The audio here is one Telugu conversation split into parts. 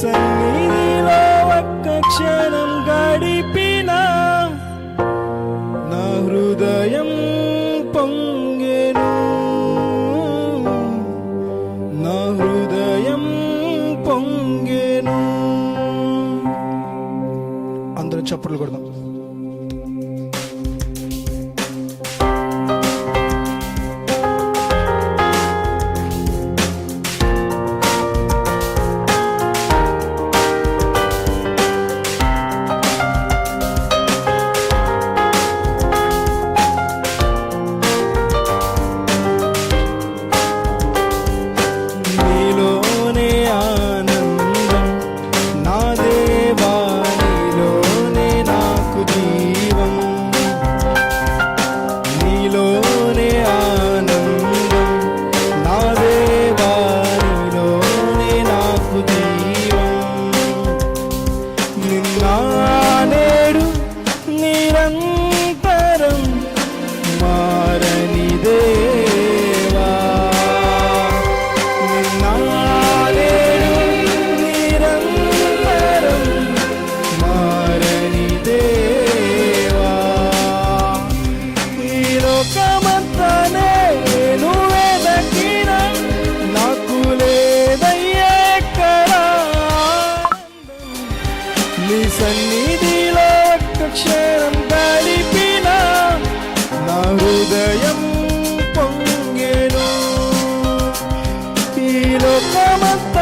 సన్నిధిలో ఒక్క క్షణం గడిపిన నా హృదయం పొంగెను. నా హృదయం పొంగెను. అందరూ చప్పట్లు కొడదాం. Samantha.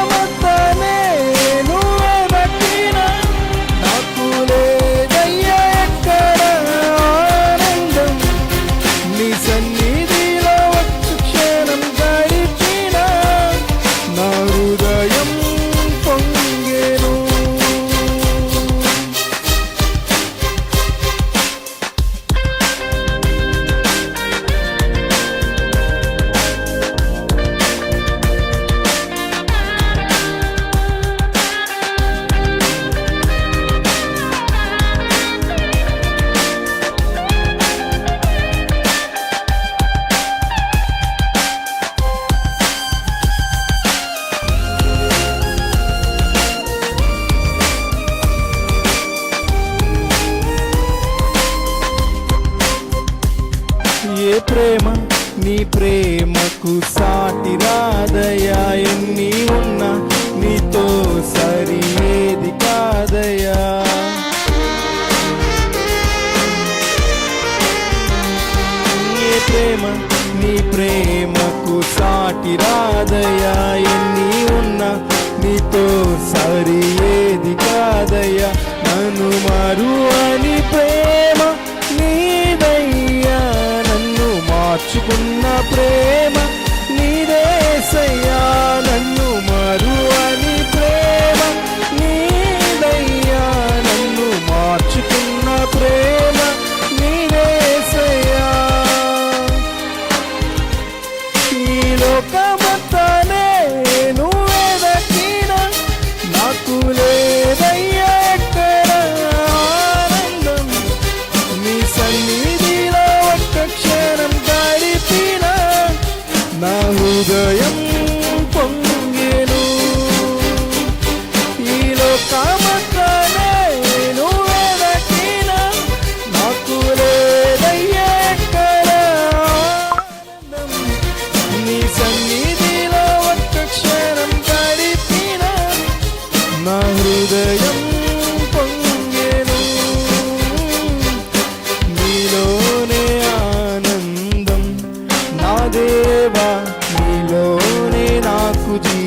Come on. ప్రేమ నీ ప్రేమకు సాటి రాదయా ఎన్ని ఉన్నా నీతో సరి ఏది కాదయా నీ ప్రేమ నీ ప్రేమకు సాటి రాదయా ఎన్ని ఉన్నా నీతో సరి ఏది కాదయా నన్ను మారు అని ప్రేమ పంచుకున్న ప్రేమ నీదేసయ్యా నన్ను మారు అని ప్రేమ నీదయ్యా నన్ను మార్చుకున్న ప్రేమ నా హృదయం పొంగేను. ఈలో కామత్రనే నాకు లేదయ్యేకరం నీ సన్నిధిలో ఒక్క క్షణం గడిపిన నా హృదయం దేవా fudido